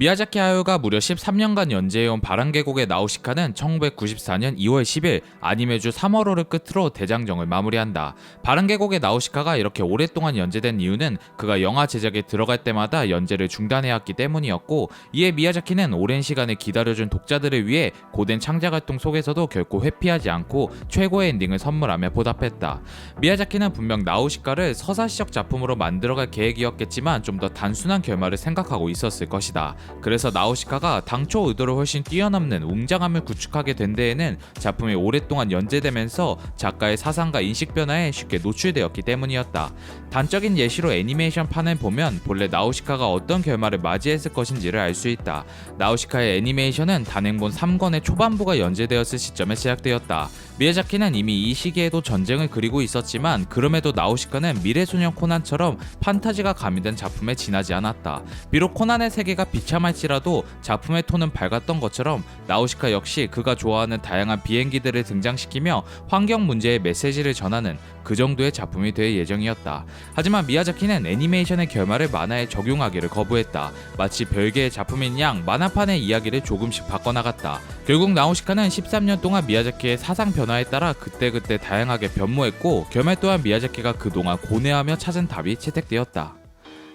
미야자키 하요가 무려 13년간 연재해온 바람계곡의 나우시카는 1994년 2월 10일 아니메주 3월호를 끝으로 대장정을 마무리한다. 바람계곡의 나우시카가 이렇게 오랫동안 연재된 이유는 그가 영화 제작에 들어갈 때마다 연재를 중단해왔기 때문이었고 이에 미야자키는 오랜 시간을 기다려준 독자들을 위해 고된 창작 활동 속에서도 결코 회피하지 않고 최고의 엔딩을 선물하며 보답했다. 미야자키는 분명 나우시카를 서사시적 작품으로 만들어갈 계획이었겠지만 좀 더 단순한 결말을 생각하고 있었을 것이다. 그래서 나우시카가 당초 의도를 훨씬 뛰어넘는 웅장함을 구축하게 된 데에는 작품이 오랫동안 연재되면서 작가의 사상과 인식 변화에 쉽게 노출되었기 때문이었다. 단적인 예시로 애니메이션판을 보면 본래 나우시카가 어떤 결말을 맞이했을 것인지를 알 수 있다. 나우시카의 애니메이션은 단행본 3권의 초반부가 연재되었을 시점에 시작되었다. 미야자키는 이미 이 시기에도 전쟁을 그리고 있었지만 그럼에도 나우시카는 미래소년 코난처럼 판타지가 가미된 작품에 지나지 않았다. 비록 코난의 세계가 비참 할지라도 작품의 톤은 밝았던 것처럼 나우시카 역시 그가 좋아하는 다양한 비행기들을 등장시키며 환경 문제의 메시지를 전하는 그 정도의 작품이 될 예정이었다. 하지만 미야자키는 애니메이션의 결말을 만화에 적용하기를 거부했다. 마치 별개의 작품인 양 만화판의 이야기를 조금씩 바꿔나갔다. 결국 나우시카는 13년 동안 미야자키의 사상 변화에 따라 그때그때 다양하게 변모했고 결말 또한 미야자키가 그동안 고뇌하며 찾은 답이 채택되었다.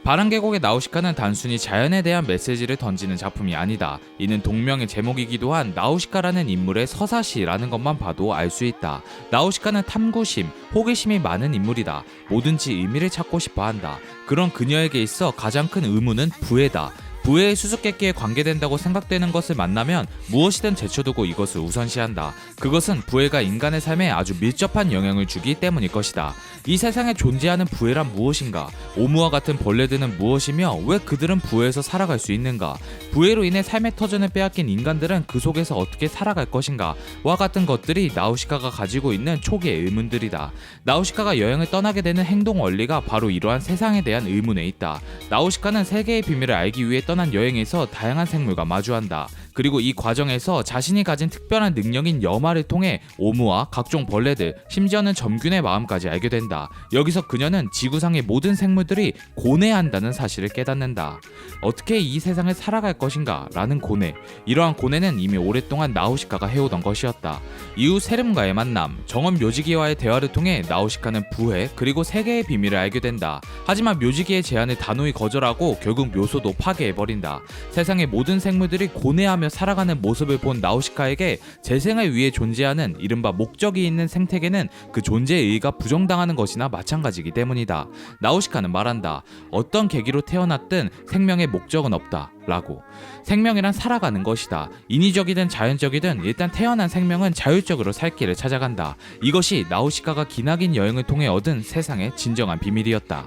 바람계곡의 나우시카는 단순히 자연에 대한 메시지를 던지는 작품이 아니다. 이는 동명의 제목이기도 한 나우시카라는 인물의 서사시라는 것만 봐도 알 수 있다. 나우시카는 탐구심, 호기심이 많은 인물이다. 뭐든지 의미를 찾고 싶어 한다. 그런 그녀에게 있어 가장 큰 의무는 부해다. 부해의 수수께끼에 관계된다고 생각되는 것을 만나면 무엇이든 제쳐두고 이것을 우선시한다. 그것은 부해가 인간의 삶에 아주 밀접한 영향을 주기 때문일 것이다. 이 세상에 존재하는 부해란 무엇인가? 오무와 같은 벌레들은 무엇이며 왜 그들은 부해에서 살아갈 수 있는가? 부해로 인해 삶의 터전을 빼앗긴 인간들은 그 속에서 어떻게 살아갈 것인가? 와 같은 것들이 나우시카가 가지고 있는 초기의 의문들이다. 나우시카가 여행을 떠나게 되는 행동 원리가 바로 이러한 세상에 대한 의문에 있다. 나우시카는 세계의 비밀을 알기 위해 떠난 여행에서 다양한 생물과 마주한다. 그리고 이 과정에서 자신이 가진 특별한 능력인 염화를 통해 오무와 각종 벌레들, 심지어는 점균의 마음까지 알게 된다. 여기서 그녀는 지구상의 모든 생물들이 고뇌한다는 사실을 깨닫는다. 어떻게 이 세상을 살아갈 것인가? 라는 고뇌. 이러한 고뇌는 이미 오랫동안 나우시카가 해오던 것이었다. 이후 세름과의 만남, 정원 묘지기와의 대화를 통해 나우시카는 부해 그리고 세계의 비밀을 알게 된다. 하지만 묘지기의 제안을 단호히 거절하고 결국 묘소도 파괴해버린다. 세상의 모든 생물들이 고뇌하며 살아가는 모습을 본 나우시카에게 재생을 위해 존재하는 이른바 목적이 있는 생태계는 그 존재의 의의가 부정당하는 것이나 마찬가지이기 때문이다. 나우시카는 말한다. 어떤 계기로 태어났든 생명의 목적은 없다. 라고. 생명이란 살아가는 것이다. 인위적이든 자연적이든 일단 태어난 생명은 자율적으로 살 길을 찾아간다. 이것이 나우시카가 기나긴 여행을 통해 얻은 세상의 진정한 비밀이었다.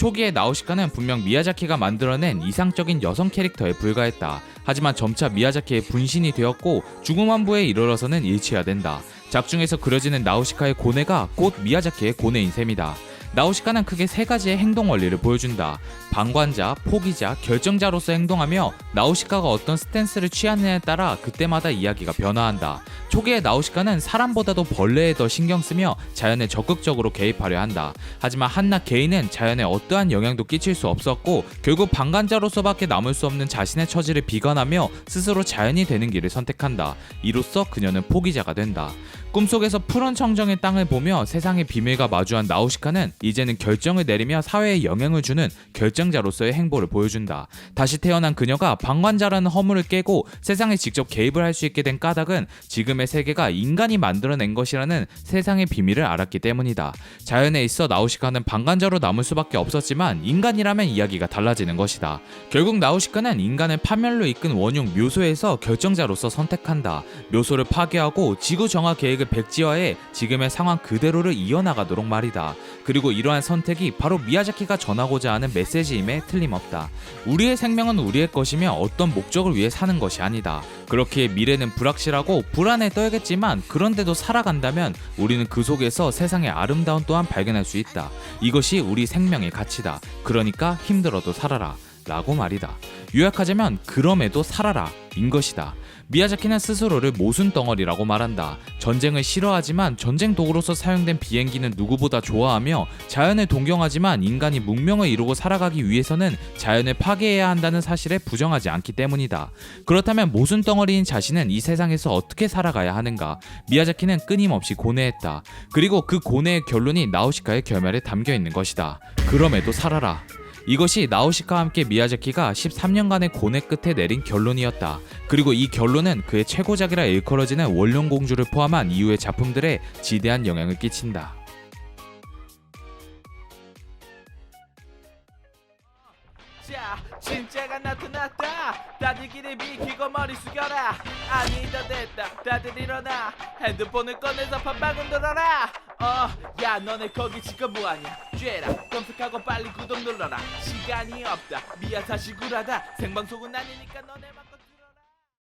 초기에 나우시카는 분명 미야자키가 만들어낸 이상적인 여성 캐릭터에 불과했다. 하지만 점차 미야자키의 분신이 되었고 중후만부에 이르러서는 일치해야 된다. 작중에서 그려지는 나우시카의 고뇌가 곧 미야자키의 고뇌인 셈이다. 나우시카는 크게 세 가지의 행동 원리를 보여준다. 방관자, 포기자, 결정자로서 행동하며 나우시카가 어떤 스탠스를 취하느냐에 따라 그때마다 이야기가 변화한다. 초기에 나우시카는 사람보다도 벌레에 더 신경 쓰며 자연에 적극적으로 개입하려 한다. 하지만 한낱 개인은 자연에 어떠한 영향도 끼칠 수 없었고 결국 방관자로서밖에 남을 수 없는 자신의 처지를 비관하며 스스로 자연이 되는 길을 선택한다. 이로써 그녀는 포기자가 된다. 꿈속에서 푸른 청정의 땅을 보며 세상의 비밀과 마주한 나우시카는 이제는 결정을 내리며 사회에 영향을 주는 결정자로서의 행보를 보여준다. 다시 태어난 그녀가 방관자라는 허물을 깨고 세상에 직접 개입을 할 수 있게 된 까닭은 지금의 세계가 인간이 만들어낸 것이라는 세상의 비밀을 알았기 때문이다. 자연에 있어 나우시카는 방관자로 남을 수밖에 없었지만 인간이라면 이야기가 달라지는 것이다. 결국 나우시카는 인간을 파멸로 이끈 원흉 묘소에서 결정자로서 선택한다. 묘소를 파괴하고 지구 정화 계획을 백지화해 지금의 상황 그대로를 이어나가도록 말이다. 그리고 이러한 선택이 바로 미야자키가 전하고자 하는 메시지임에 틀림없다. 우리의 생명은 우리의 것이며 어떤 목적을 위해 사는 것이 아니다. 그렇기에 미래는 불확실하고 불안에 떨겠지만 그런데도 살아간다면 우리는 그 속에서 세상의 아름다움 또한 발견할 수 있다. 이것이 우리 생명의 가치다. 그러니까 힘들어도 살아라. 라고 말이다. 요약하자면 그럼에도 살아라 인 것이다. 미야자키는 스스로를 모순 덩어리라고 말한다. 전쟁을 싫어하지만 전쟁 도구로서 사용된 비행기는 누구보다 좋아하며 자연을 동경하지만 인간이 문명을 이루고 살아가기 위해서는 자연을 파괴해야 한다는 사실에 부정하지 않기 때문이다. 그렇다면 모순 덩어리인 자신은 이 세상에서 어떻게 살아가야 하는가? 미야자키는 끊임없이 고뇌했다. 그리고 그 고뇌의 결론이 나우시카의 결말에 담겨 있는 것이다. 그럼에도 살아라. 이것이 나우시카와 함께 미야자키가 13년간의 고뇌 끝에 내린 결론이었다. 그리고 이 결론은 그의 최고작이라 일컬어지는 원룡공주를 포함한 이후의 작품들에 지대한 영향을 끼친다. 자, 진짜가 나타났다. 다들 길을 비키고 머리 숙여라. 아니 다 됐다. 다들 일어나. 핸드폰을 꺼내서 밥방울 들어라. 어, 야 너네 거기 지금 뭐하냐? 쬐라. 검색하고 빨리 구독 눌러라. 시간이 없다. 미야 다시 구라다. 생방송은 아니니까 너네만.